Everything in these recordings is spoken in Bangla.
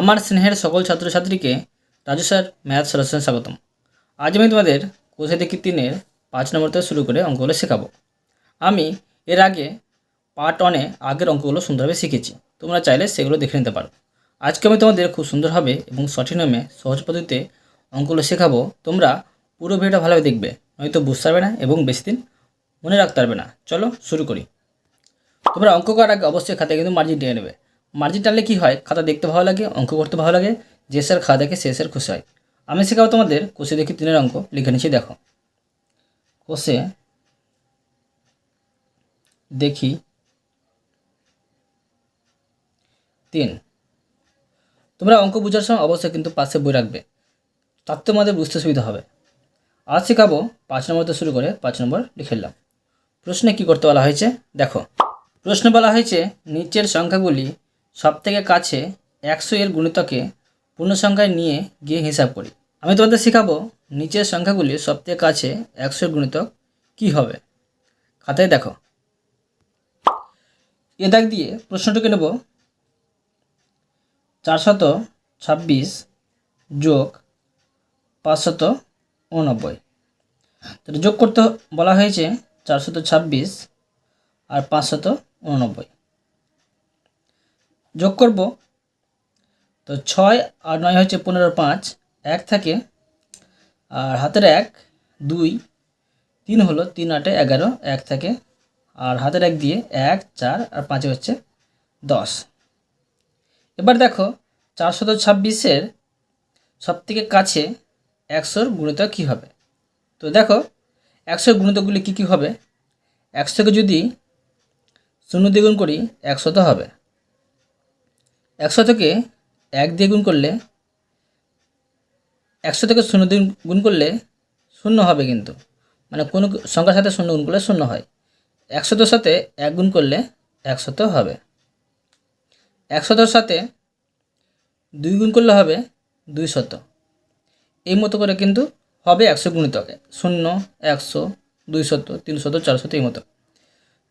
আমার স্নেহের সকল ছাত্রছাত্রীকে রাজু স্যার ম্যাথ সলিউশনে স্বাগতম। আজ আমি তোমাদের কোষে দেখি তিনের পাঁচ নম্বর থেকে শুরু করে অঙ্কগুলো শেখাবো। আমি এর আগে পার্ট ওয়ানে আগের অঙ্কগুলো সুন্দরভাবে শিখেছি। তোমরা চাইলে সেগুলো দেখে নিতে পারো। আজকে আমি তোমাদের খুব সুন্দরভাবে এবং সঠিক নামে সহজ পদ্ধতিতে অঙ্কগুলো শেখাবো। তোমরা পুরো ভিডিওটা ভালোভাবে দেখবে, নয়তো বুঝতে পারবে না এবং বেশি দিন মনে রাখতে পারবে না। চলো শুরু করি। তোমরা অঙ্ক করার আগে অবশ্যই খাতায় কিন্তু মার্জিন টেনে নেবে। মার্জিন টানলে কী হয়? খাতা দেখতে ভালো লাগে, অঙ্ক করতে ভালো লাগে, যে স্যার খাতা দেখে সে স্যার খুশি হয়। আমি শেখাবো তোমাদের কোষে দেখি তিনের অঙ্ক, লিখে নিচ্ছি, দেখো। কোষে দেখি তিন। তোমরা অঙ্ক বোঝার সময় অবশ্যই কিন্তু পাশে বই রাখবে। তার তোমাদের বুঝতে সুবিধা হবে। আজ শেখাবো পাঁচ নম্বর থেকে শুরু করে পাঁচ নম্বর লিখে নিলাম। প্রশ্নে কী করতে বলা হয়েছে? দেখো। প্রশ্ন বলা হয়েছে, নিচের সংখ্যাগুলি সবথেকে কাছে একশো এর গুণিতকে পূর্ণ সংখ্যায় নিয়ে গিয়ে হিসাব করি। আমি তোমাদের শেখাবো নিচের সংখ্যাগুলি সবথেকে কাছে একশো এর গুণিতক কী হবে। খাতায় দেখো। এ দাগ দিয়ে প্রশ্নটাকে নেব। চারশত ছাব্বিশ যোগ পাঁচশত উননব্বই। তো এটা যোগ করতে বলা হয়েছে চারশত ছাব্বিশ আর পাঁচশত উননব্বই। যোগ করব। তো ছয় আর নয় হচ্ছে পনেরো, পাঁচ। এক থাকে। আর হাতের এক, দুই। তিন হলো তিন আটে এগারো, এক থাকে। আর হাতের এক দিয়ে এক, চার আর পাঁচে হচ্ছে দশ। এবার দেখো চারশত ছাব্বিশের সবথেকে কাছে একশোর গুণিতক কী হবে? তো দেখো, একশোর গুণিতকগুলি কী কী হবে? একশোকে যদি শূন্য দিয়ে গুণ করি, একশো তো হবে। একশো থেকে এক দিয়ে গুণ করলে একশো থেকে শূন্য দিয়ে গুণ করলে শূন্য হবে কিন্তু। মানে কোনো সংখ্যার সাথে শূন্য গুণ করলে শূন্য হয়। একশোর সাথে এক গুণ করলে একশত হবে। একশতর সাথে দুই গুণ করলে হবে দুই শত। এই মতো করে কিন্তু হবে একশো গুণিতকে। শূন্য, একশো, দুই শত, তিন শত চারশত এই মতো।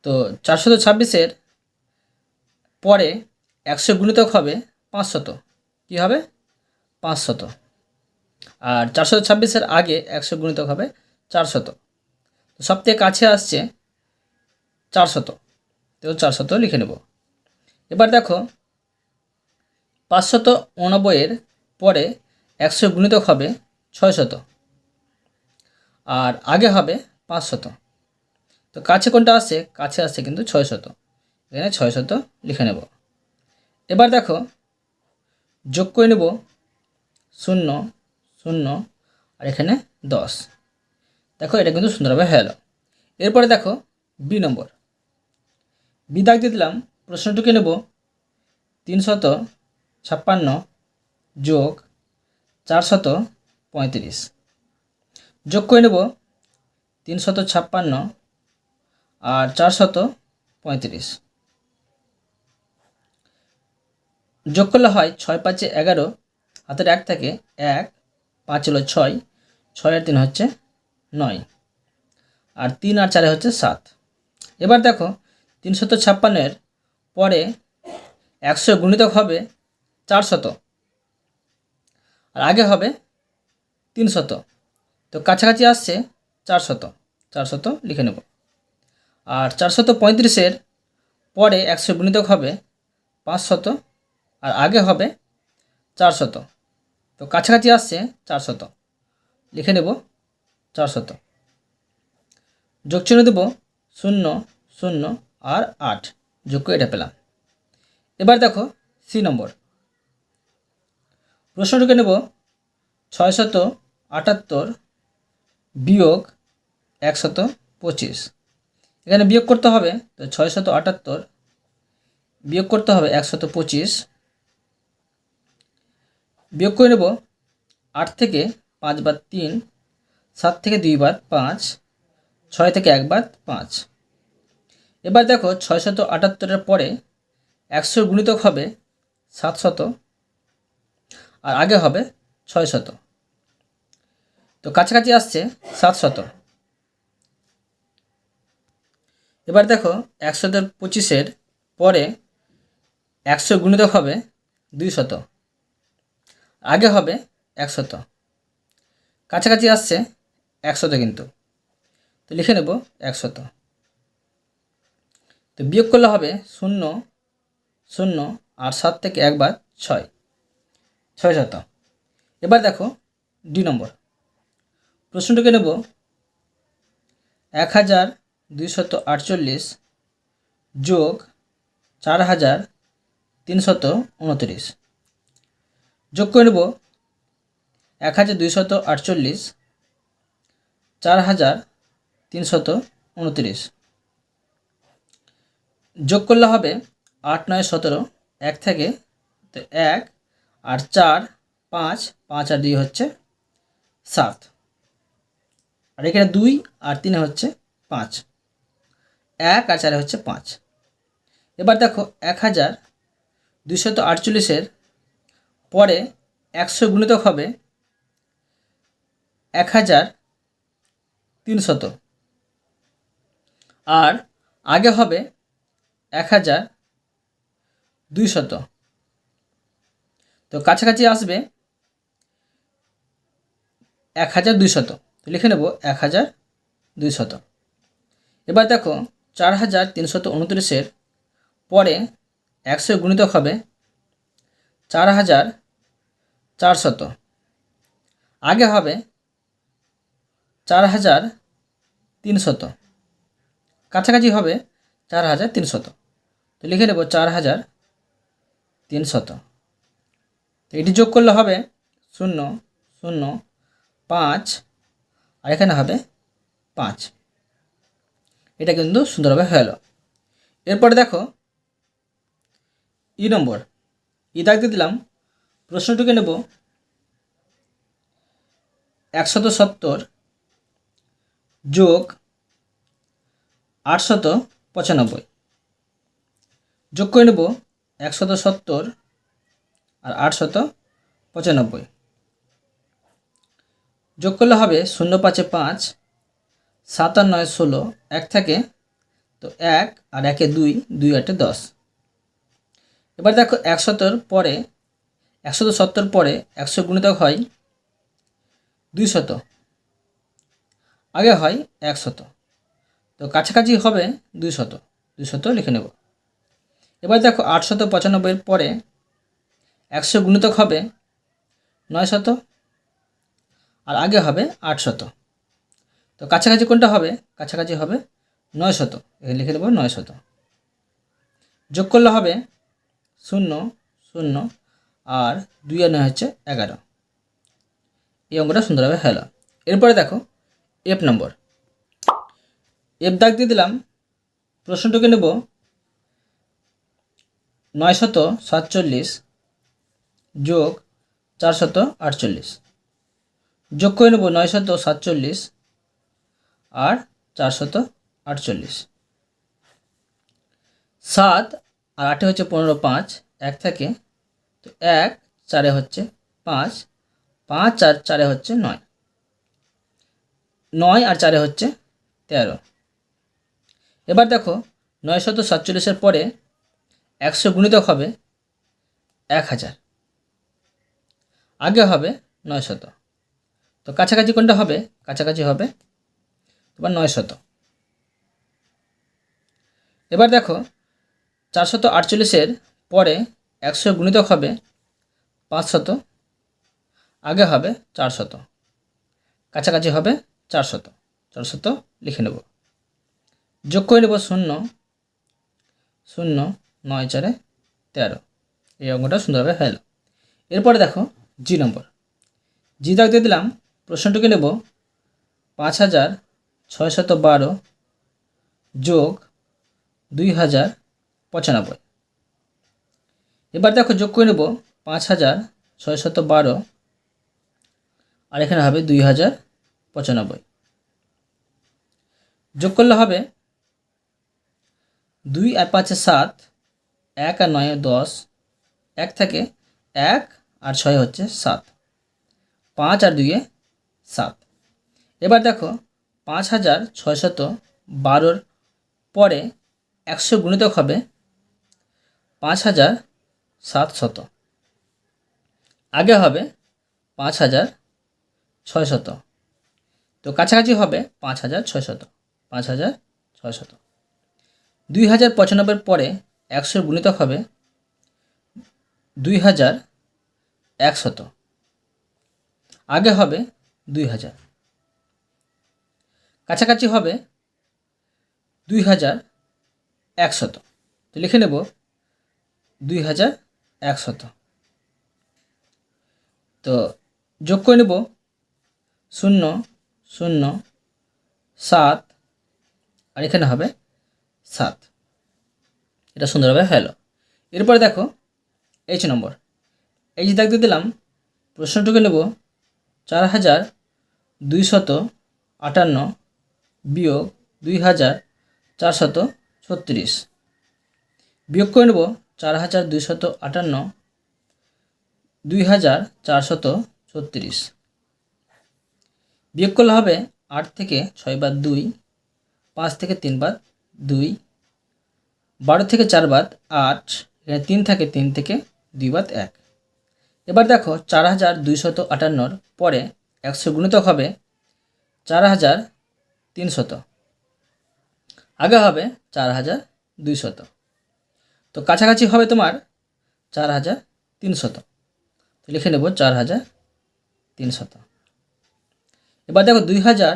তো চারশত ছাব্বিশের পরে একশো গুণিতক হবে পাঁচশত। কী হবে? পাঁচশত। আর চারশো ছাব্বিশের আগে একশো গুণিতক হবে চারশত। তো সবথেকে কাছে আসছে চারশত। তো চারশত লিখে নেব। এবার দেখো, পাঁচশত উনব্বইয়ের পরে একশো গুণিতক হবে ছয়শত। আর আগে হবে পাঁচশত। তো কাছে কোনটা আসছে? কাছে আসছে কিন্তু ছয়শত। এখানে ছয়শত লিখে নেব। এবার দেখো, যোগ করে নেব শূন্য শূন্য, আর এখানে দশ। দেখো, এটা কিন্তু সুন্দরভাবে হয়ে গেল। এরপরে দেখো, বি নম্বর। বি দাগ দিয়ে দিলাম, প্রশ্নটুকে নেব। তিনশত ছাপ্পান্ন যোগ চারশত পঁয়ত্রিশ। যোগ করে নেব তিনশত ছাপ্পান্ন আর চারশত পঁয়ত্রিশ। যোগ করলে হয় ছয় পাঁচে এগারো, হাতের এক থেকে এক, পাঁচ হলো ছয় ছয় আর তিন হচ্ছে নয়, আর তিন আর চারে হচ্ছে সাত। এবার দেখো, তিনশত ছাপ্পান্নের পরে একশো গুণিতক হবে চারশত, আর আগে হবে তিনশত। তো কাছাকাছি আসছে চারশত চারশত লিখে নেব। আর চারশত পঁয়ত্রিশের পরে একশো গুণিতক হবে পাঁচশত আর আগে হবে চারশত তো কাছাকাছি আসছে চারশত লিখে নেব চারশত যোগ চিহ্ন দেব শূন্য শূন্য আর আট। যোগ করে এটা পেলাম। এবার দেখো সি নম্বর। প্রশ্নটুকে নেব ছয়শত আটাত্তর বিয়োগ একশত পঁচিশ। এখানে বিয়োগ করতে হবে, তো ছয়শত আটাত্তর বিয়োগ করতে হবে একশত পঁচিশ। বিয়োগ করে নেব আট থেকে পাঁচ বাদ তিন, সাত থেকে দুই বাদ পাঁচ, ছয় থেকে এক বাদ পাঁচ। এবার দেখো ছয়শত আটাত্তরের পরে একশো গুণিতক হবে সাতশত আর আগে হবে ছয় শত। তো কাছাকাছি আসছে সাত শত। এবার দেখো একশোদের পঁচিশের পরে একশো গুণিতক হবে দুই শত। আগে হবে একশত। কাছাকাছি আসছে একশত কিন্তু। তো লিখে নেব একশত। তো বিয়োগ করলে হবে শূন্য শূন্য, আর সাত থেকে একবার ছয়। ছয় শত। এবার দেখো দুই নম্বর। প্রশ্নটিকে নেব এক হাজার দুইশত আটচল্লিশ যোগ চার হাজার তিনশত উনত্রিশ। যোগ করে নেব এক হাজার দুইশত আটচল্লিশ, চার হাজার তিনশত উনত্রিশ। যোগ করলে হবে আট, নয়, সতেরো, এক থেকে তো এক আর চার, পাঁচ পাঁচ আর দুই হচ্ছে সাত। আর এখানে দুই আর তিনে হচ্ছে পাঁচ। এক আর চারে হচ্ছে পাঁচ। এবার দেখো এক হাজার দুশত আটচল্লিশের পরে একশো গুণিতক হবে এক হাজার তিনশত। আর আগে হবে এক হাজার দুইশত। তো কাছাকাছি আসবে এক হাজার দুইশত। লিখে নেব এক হাজার দুইশত। এবার দেখো চার হাজার তিনশত উনত্রিশের পরে একশো গুণিতক হবে চার হাজার চারশত। আগে হবে চার হাজার তিনশত। কাছাকাছি হবে চার হাজার তিনশত। তো লিখে নেব চার হাজার তিনশত। তো এটি যোগ করলে হবে শূন্য শূন্য, পাঁচ, আর এখানে হবে পাঁচ। এটা কিন্তু সুন্দরভাবে হয়ে এরপরে দেখো ই নম্বর। ই দাগ দিয়ে দিলাম। প্রশ্নটিকে নেব। একশত সত্তর যোগ আটশত পঁচানব্বই যোগ করে নেব একশত সত্তর আর আটশত পঁচানব্বই যোগ করলে হবে শূন্য পাঁচে পাঁচ, সাত আর নয় ষোলো, এক থাকে, তো এক আর একে দুই দুই আটে দশ। এবার দেখো একশতর পরে একশত সত্তর পরে একশো গুণিতক হয় দুই শত আগে হয় একশত। তো কাছাকাছি হবে দুই শত দুই শত লিখে নেব। এবার দেখো আটশত পঁচানব্বইয়ের পরে একশো গুণিতক হবে নয় শত আর আগে হবে আটশত। তো কাছাকাছি কোনটা হবে? কাছাকাছি হবে নয় শত এখানে লিখে দেবো নয় শত যোগ করলে হবে শূন্য শূন্য, আর দুই আর নয় হচ্ছে এগারো। এই অঙ্কটা সুন্দরভাবে হলো এরপরে দেখো এফ নম্বর এফ দাগ দিয়ে দিলাম, প্রশ্নটাকে নেব নয়শত সাতচল্লিশ যোগ চারশত আটচল্লিশ। যোগ করে নেব নয়শত সাতচল্লিশ আর চারশত আটচল্লিশ। সাত আর আটে হচ্ছে পনেরো, পাঁচ। এক থাকে, তো এক চারে হচ্ছে পাঁচ। পাঁচ আর চারে হচ্ছে নয়। নয় আর চারে হচ্ছে তেরো। এবার দেখো নয়শত সাতচল্লিশের পরে একশো গুণিতক হবে এক হাজার। আগে হবে নয় শত। তো কাছাকাছি কোনটা হবে? কাছাকাছি হবে এবার নয় শত। এবার দেখো চারশত আটচল্লিশের পরে একশো গুণিতক হবে পাঁচশত, আগে হবে চারশত, কাছাকাছি হবে চারশত। চারশত লিখে নেব। যোগ করে নেব শূন্য শূন্য নয় চারে তেরো। এই অঙ্কটা সুন্দরভাবে হয়ে গেল এরপরে দেখো জি নম্বর। জি দাগ দিয়ে দিলাম, প্রশ্নটিকে নেব পাঁচ হাজার ছয়শত বারো যোগ দুই হাজার পঁচানব্বই। এবার দেখো যোগ করে নেব পাঁচ হাজার ছয়শত বারো আর এখানে হবে দুই হাজার পঁচানব্বই। যোগ করলে হবে দুই আর পাঁচে সাত, এক আর নয় দশ, এক থেকে এক আর ছয় হচ্ছে সাত, পাঁচ আর দুইয়ে সাত। এবার দেখো পাঁচ হাজার ছয়শত বারোর পরে একশো গুণিতক হবে পাঁচ হাজার সাতশত। আগে হবে পাঁচ হাজার ছয়শত। তো কাছাকাছি হবে পাঁচ হাজার ছয়শত, পাঁচ হাজার ছয়শত। দুই হাজার পঁচানব্বইয়ের পরে একশোর গুণিতক হবে দুই হাজার একশত। আগে হবে দুই হাজার। কাছাকাছি হবে দুই হাজার একশত। তো লিখে নেব দুই হাজার একশত। তো যোগ করে নেব শূন্য শূন্য, সাত, আর এখানে হবে সাত। এটা সুন্দরভাবে হলো এরপরে দেখো এইচ নম্বর। এইচ দাগ দিয়ে দিলাম, প্রশ্নটুকু নেব চার হাজার দুইশত আটান্ন বিয়োগ দুই হাজার চারশত ছত্রিশ। বিয়োগ করে নেব চার হাজার দুইশত আটান্ন, দুই হাজার চারশত ছত্রিশ। বিয়োগ করলে হবে আট থেকে ছয় বাদ দুই, পাঁচ থেকে তিন বাদ দুই, বারো থেকে চার বাদ আট, এখানে তিন থাকে তিন থেকে দুই বাদ এক। এবার দেখো চার হাজার দুইশত আটান্নর পরে একশো গুণিতক হবে চার হাজার তিনশত। আগে হবে চার হাজার দুইশত। তো কাছাকাছি হবে তোমার চার হাজার তিনশত। লিখে নেব চার হাজার তিনশত। এবার দেখো দুই হাজার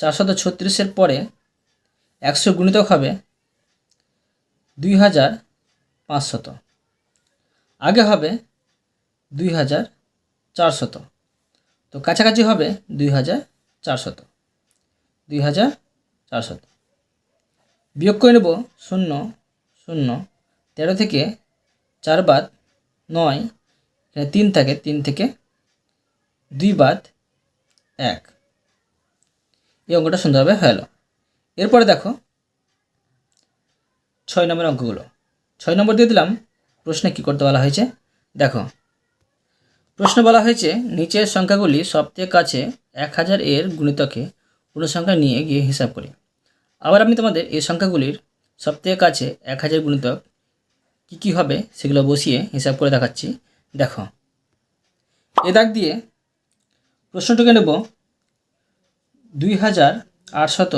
চারশত ছত্রিশের পরে একশো গুণিতক হবে দুই হাজার পাঁচশত। আগে হবে দুই হাজার চারশত। তো কাছাকাছি হবে দুই হাজার চারশত। দুই হাজার চারশত। বিয়োগ করে নেব শূন্য শূন্য তেরো থেকে চার বাদ নয়, এখানে তিন থাকে, তিন থেকে দুই বাদ এক। এই অঙ্কটা সুন্দরভাবে হয়ে এরপরে দেখো ছয় নম্বর অঙ্কগুলো। ছয় নম্বর দিয়ে দিলাম, প্রশ্নে কী করতে বলা হয়েছে? দেখো, প্রশ্ন বলা হয়েছে, নিচের সংখ্যাগুলি সবথেকে কাছে এক হাজার এর গুণিতকে পূর্ণসংখ্যা নিয়ে গিয়ে হিসাব করি। আবার আমি তোমাদের এই সংখ্যাগুলির সবথেকে কাছে এক হাজার গুণিতক কী কী হবে সেগুলো বসিয়ে হিসাব করে দেখাচ্ছি। দেখো। এ দাগ দিয়ে প্রশ্নটাকে নেব। দুই হাজার আটশত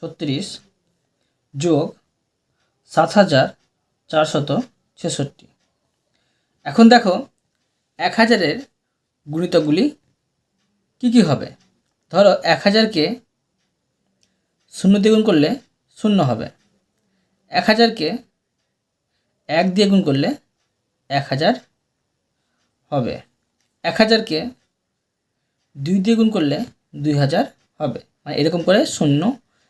ছত্রিশ যোগ সাত হাজার চারশত ছেষট্টি। এখন দেখো, এক হাজারের গুণিতকগুলি কী কী হবে? ধরো, এক হাজারকে শূন্য দ্বিগুণ করলে শূন্য হবে। এক হাজারকে এক দিয়ে গুণ করলে এক হাজার হবে। এক হাজারকে দুই দিয়ে গুণ করলে দুই হাজার হবে। মানে এরকম করে শূন্য,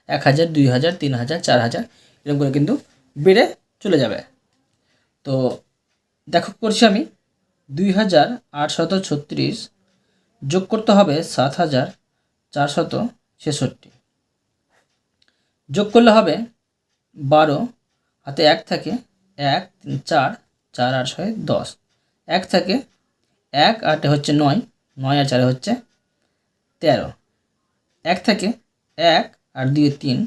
এক হাজার, দুই হাজার, তিন হাজার, চার হাজার, এরকম করে কিন্তু বেড়ে চলে যাবে। তো দেখো, করছি আমি দুই হাজার আটশত ছত্রিশ যোগ করতে হবে সাত হাজার চারশত ছেষট্টি। যোগ করলে হবে বারো, হাতে এক থাকে এক, তিন, চার চার আর ছয়, দশ। এক থাকে, এক আটে হচ্ছে নয় নয় আর চারে হচ্ছে তেরো। এক থেকে, এক আর দুই তিন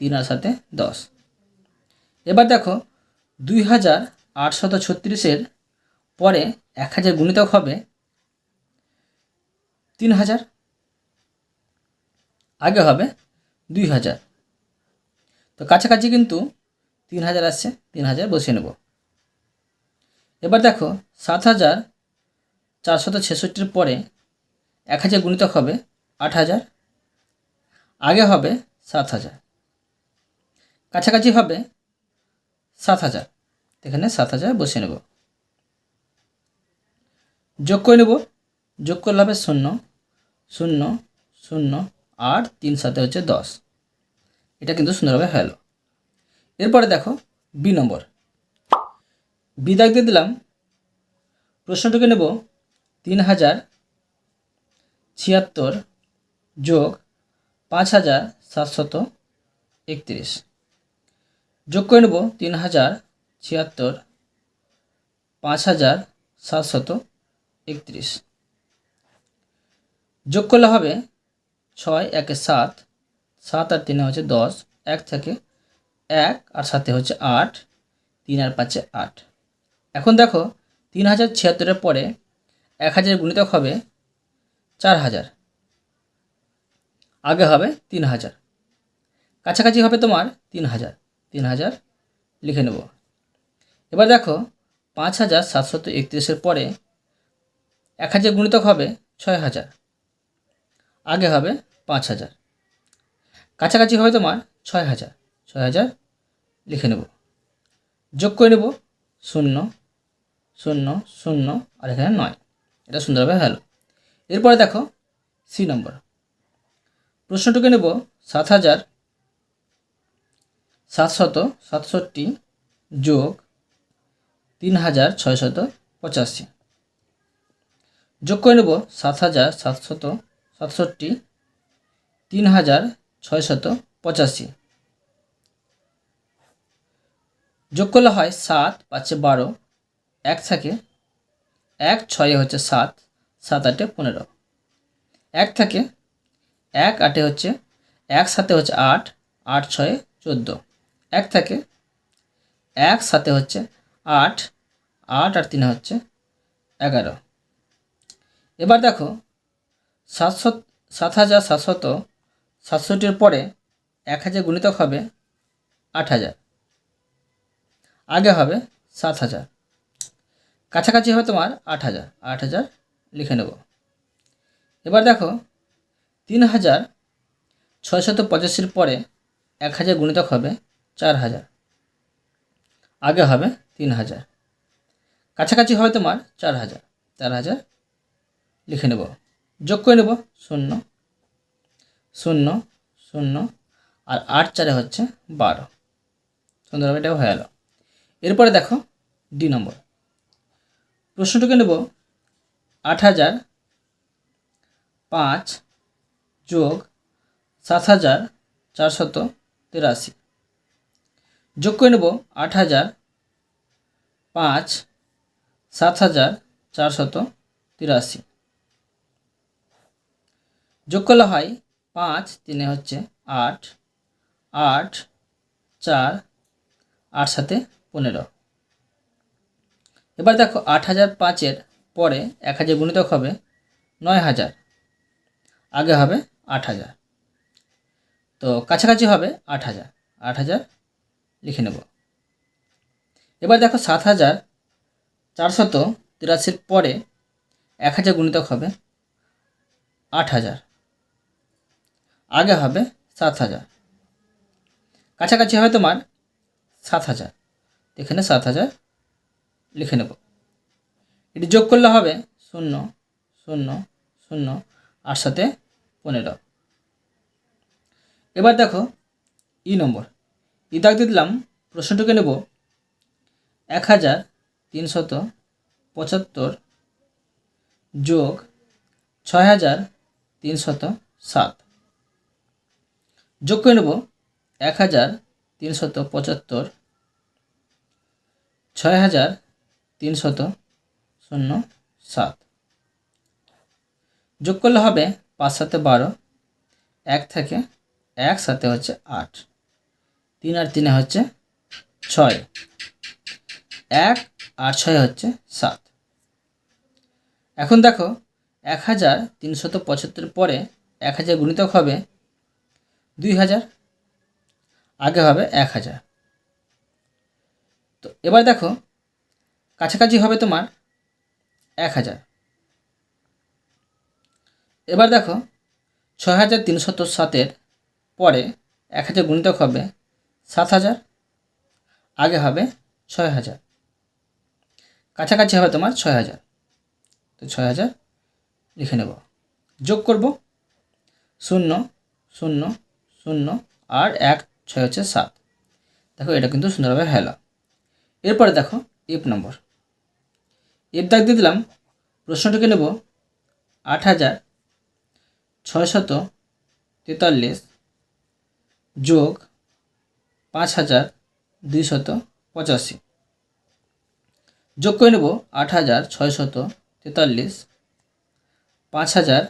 তিন আর সাথে দশ। এবার দেখো, দুই হাজার আটশত ছত্রিশের পরে এক হাজার গুণিতক হবে তিন হাজার, আগে হবে দুই হাজার। তো কাছাকাছি কিন্তু তিন হাজার আসছে তিন হাজার বসিয়ে নেব। এবার দেখো সাত হাজার চারশত ছেষট্টির পরে এক হাজার গুণিতক হবে আট হাজার আগে হবে সাত হাজার কাছাকাছি হবে সাত হাজার এখানে সাত হাজার বসিয়ে নেব। যোগ করে নেব, যোগ করলে হবে শূন্য শূন্য শূন্য, আট, তিন সাথে হচ্ছে দশ। এটা কিন্তু সুন্দরভাবে হলো। এরপরে দেখো বি নম্বর। বি দাগ দিয়ে দিলাম। প্রশ্নটাকে নেব তিন হাজার ছিয়াত্তর যোগ পাঁচ হাজার সাতশত একত্রিশ। যোগ করে নেব তিন হাজার ছিয়াত্তর পাঁচ হাজার সাতশত একত্রিশ। যোগ করলে হবে ছয় একে সাত সাত আর তিনে হচ্ছে দশ, এক থেকে এক আর সাথে হচ্ছে আট, তিন আর পাঁচে আট। এখন দেখো, তিন হাজার ছিয়াত্তরের পরে এক হাজার গুণিতক হবে চার হাজার। আগে হবে তিন হাজার। কাছাকাছি হবে তোমার তিন হাজার। তিন হাজার লিখে নেব। এবার দেখো, পাঁচ হাজার সাতশত একত্রিশের পরে এক হাজার গুণিতক হবে ছয় হাজার। আগে হবে পাঁচ হাজার। কাছাকাছি হবে তোমার ছয় হাজার। ছয় হাজার লিখে নেব। যোগ করে নেব শূন্য শূন্য শূন্য, আর এখানে নয়। এটা সুন্দরভাবে হলো এরপরে দেখো সি নম্বর প্রশ্নটুকে নেব সাত হাজার সাতশত সাতষট্টি যোগ তিন হাজার ছয়শত পঁচাশি। যোগ করে নেব সাত হাজার সাতশত সাতষট্টি, তিন হাজার ছয়শত পঁচাশি। যোগ করলে হয় সাত, পাঁচে বারো, এক থাকে, এক, ছয়ে হচ্ছে সাত সাত আটে পনেরো। এক থাকে, এক আটে হচ্ছে, এক সাথে হচ্ছে আট আট ছয়ে চোদ্দ। এক থাকে, এক সাথে হচ্ছে আট আট আর তিনে হচ্ছে এগারো। এবার দেখো সাতশো সাত হাজার সাতশত সাতষট্টির পরে এক হাজার গুণিতক হবে আট হাজার। আগে হবে সাত হাজার। কাছাকাছি হবে তোমার আট হাজার। আট হাজার লিখে নেব। এবার দেখো, তিন হাজার ছয়শত পঁচাশির পরে এক হাজার গুণিতক হবে চার হাজার। আগে হবে তিন হাজার। কাছাকাছি হবে তোমার চার হাজার। চার হাজার লিখে নেব। যোগ করে নেব শূন্য শূন্য শূন্য, আর আট চারে হচ্ছে বারো। সুন্দরভাবে এটাও হয়ে গেল। এরপরে দেখো ডি নম্বর। প্রশ্নটুকে নেব আট হাজার পাঁচ যোগ সাত হাজার চারশত তিরাশি। যোগ করে নেব আট হাজার পাঁচ সাত হাজার চারশত তিরাশি। যোগ করলে হয় পাঁচ তিনে হচ্ছে আট আট, চার, আট সাথে পনেরো। এবার দেখো, আট হাজার পাঁচের পরে এক হাজার গুণিতক হবে নয় হাজার। আগে হবে আট হাজার। তো কাছাকাছি হবে আট হাজার। আট হাজার লিখে নেব। এবার দেখো, সাত হাজার চারশত তিরাশির পরে এক হাজার গুণিতক হবে আট হাজার। আগে হবে সাত হাজার। কাছাকাছি হবে তোমার সাত হাজার। এখানে সাত হাজার লিখে নেব। এটি যোগ করলে হবে শূন্য শূন্য শূন্য, আর সাথে পনেরো। এবার দেখো ই নম্বর। ই দাগ দিলাম, প্রশ্নটুকে নেব। এক হাজার তিনশত পঁচাত্তর যোগ ছয় হাজার তিনশত সাত। যোগ করে নেব। এক হাজার তিনশত পঁচাত্তর ছয় হাজার তিনশত শূন্য সাত। যোগ করলে হবে পাঁচ সাথে বারো, এক থেকে এক সাথে হচ্ছে আট, তিন আর তিনে হচ্ছে ছয়, এক আর ছয় হচ্ছে সাত। এখন দেখো এক হাজার তিনশত পঁচাত্তর পরে এক হাজার গুণিতক হবে দুই হাজার আগে হবে এক হাজার তো এবার দেখো, কাছাকাছি হবে তোমার এক হাজার। এবার দেখো, ছয় হাজার তিনশত সাতের পরে এক হাজার গুণিতক হবে সাত হাজার, আগে হবে ছয় হাজার। কাছাকাছি হবে তোমার ছয় হাজার। তো ছয় হাজার লিখে নেব। যোগ করব শূন্য শূন্য শূন্য, আর এক, ছয় হচ্ছে সাত। দেখো এটা কিন্তু সুন্দরভাবে হেলা। এরপরে দেখো এফ নম্বর এফ দাগ দিয়ে দিলাম, প্রশ্নটিকে নেব আট হাজার ছয়শত তেতাল্লিশ যোগ পাঁচ হাজার দুইশত পঁচাশি। যোগ করে নেব আট হাজার ছয়শত তেতাল্লিশ, পাঁচ হাজার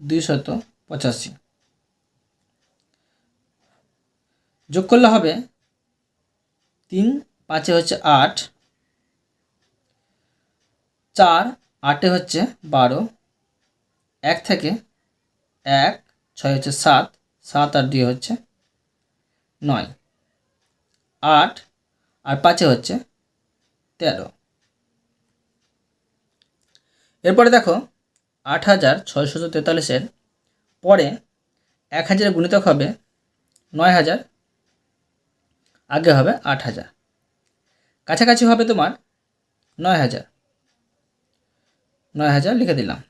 দুইশত পঁচাশি। যোগ করলে হবে তিন পাঁচে হচ্ছে আট, চার, আটে হচ্ছে বারো, এক থেকে এক, ছয় হচ্ছে সাত সাত আর দুই হচ্ছে নয়, আট আর পাঁচে হচ্ছে তেরো। এরপরে দেখো আট হাজার ছয়শো তেতাল্লিশের পরে এক হাজারের গুণিতক হবে নয় হাজার, আগে হবে আট হাজার। কাছাকাছি হবে তোমার নয় হাজার। নয় হাজার লিখে দিলাম।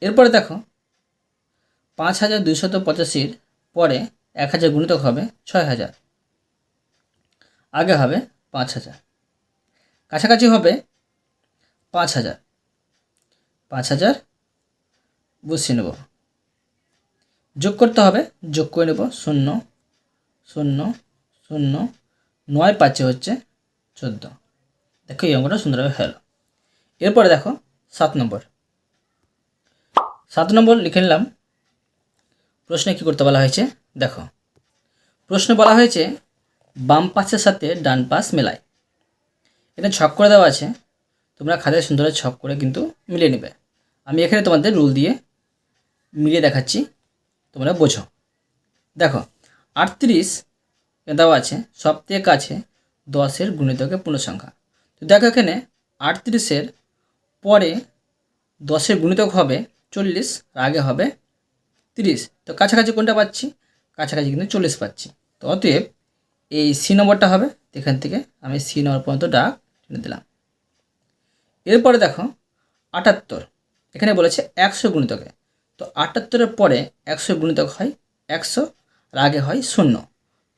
এরপরে দেখো, পাঁচ হাজার দুইশত পঁচাশির পরে এক হাজার গুণিতক হবে ছয় হাজার। আগে হবে পাঁচ হাজার। কাছাকাছি হবে পাঁচ হাজার। পাঁচ হাজার বসিয়ে নেব। যোগ করতে হবে, যোগ করে নেব শূন্য শূন্য শূন্য। নয় পাঁচে হচ্ছে চোদ্দ। দেখো এই অঙ্কটা সুন্দরভাবে হলো। এরপরে দেখো সাত নম্বর। সাত নম্বর লিখে নিলাম, প্রশ্নে কী করতে বলা হয়েছে? দেখো, প্রশ্নে বলা হয়েছে, বাম পাশের সাথে ডান পাশ মেলায়। এটা ছক করে দেওয়া আছে, তোমরা খাতায় সুন্দর ছক করে কিন্তু মিলিয়ে নেবে। আমি এখানে তোমাদের রুল দিয়ে মিলিয়ে দেখাচ্ছি, তোমরা বোঝো। দেখো, আটত্রিশ দেওয়া আছে, সব থেকে কাছে দশের গুণিতকের পূর্ণসংখ্যা। তো দেখো এখানে আটত্রিশের পরে দশের গুণিতক হবে চল্লিশ আগে হবে তিরিশ। তো কাছাকাছি কোনটা পাচ্ছি? কাছাকাছি কিন্তু চল্লিশ পাচ্ছি। তো অতএব এই সি নম্বরটা হবে, এখান থেকে আমি সি নম্বর পর্যন্ত ডাক টেনে দিলাম। এরপরে দেখো আটাত্তর। এখানে বলেছে একশো গুণিতকে। তো আটাত্তরের পরে একশো গুণিতক হয় একশো, আর আগে হয় শূন্য।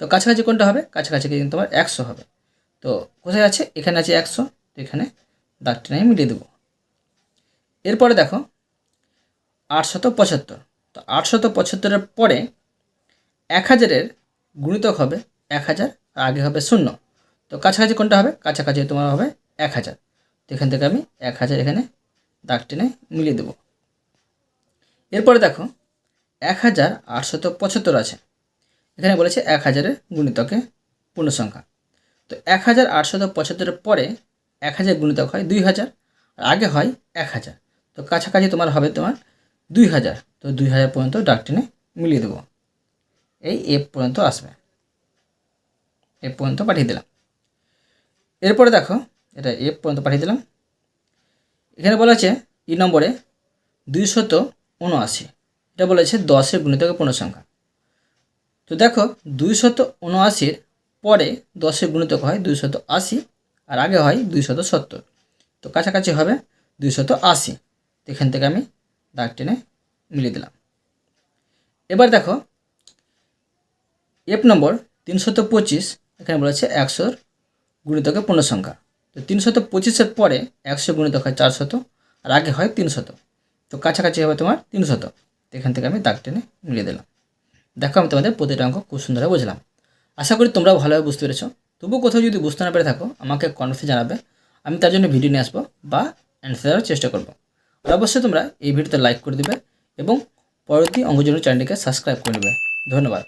তো কাছাকাছি কোনটা হবে? কাছাকাছি কিন্তু তোমার একশো হবে। তো কোথায় আছে? এখানে আছে একশো, তো এখানে দাগটি আমি মিলিয়ে দেবো। এরপরে দেখো, আটশত পঁচাত্তর। তো আটশত পঁচাত্তরের পরে এক হাজারের গুণিতক হবে এক হাজার, আর আগে হবে শূন্য। তো কাছাকাছি কোনটা হবে? কাছাকাছি তোমার হবে এক হাজার। তো এখান থেকে আমি এক হাজার এখানে দাগ টেনে মিলিয়ে দেবো। এরপরে দেখো, এক হাজার আটশত পঁচাত্তর আছে। এখানে বলেছে এক হাজারের গুণিতকে পূর্ণ সংখ্যা তো এক হাজার আটশত পঁচাত্তরের পরে এক হাজার গুণিতক হয় দুই হাজার আর আগে হয় এক হাজার তো কাছাকাছি তোমার হবে তোমার দুই হাজার তো দুই হাজার পর্যন্ত ডাক টেনে মিলিয়ে দেবো। এই এফ পর্যন্ত আসবে। এফ পর্যন্ত পাঠিয়ে দিলাম। এরপরে দেখো, এটা এফ পর্যন্ত পাঠিয়ে দিলাম। এখানে বলা আছে ই নম্বরে দুইশত উনআশি। এটা বলেছে দশের গুণিতকে পূর্ণসংখ্যা। তো দেখো, দুইশত উনআশির পরে দশের গুণিতক হয় দুইশত আশি, আর আগে হয় দুইশত সত্তর। তো কাছাকাছি হবে দুইশত আশি। এখান থেকে আমি দাগ টেনে মিলিয়ে দিলাম। এবার দেখো এফ নম্বর তিনশত পঁচিশ, এখানে বলেছে একশোর গুণিতকে পূর্ণসংখ্যা। তো তিনশত পঁচিশের পরে একশো গুণিতক হয় চারশত, আর আগে হয় তিনশত। তো কাছাকাছি হবে তোমার তিনশত। এখান থেকে আমি দাগ টেনে মিলিয়ে দিলাম। দেখো আমি তোমাদের প্রতিটা অঙ্ক খুব সুন্দরভাবে বুঝলাম। আশা করি তোমরা ভালোভাবে বুঝতে পেরেছ। তবুও কোথাও যদি বুঝতে না পেরে থাকো, আমাকে কনফে জানাবে। আমি তার জন্য ভিডিও নিয়ে আসব বা অ্যান্সার দেওয়ার চেষ্টা করব। আর অবশ্যই তোমরা এই ভিডিওতে লাইক করে দেবে এবং পরবর্তী অঙ্গজনের চ্যানেলটিকে সাবস্ক্রাইব করে নেবে। ধন্যবাদ।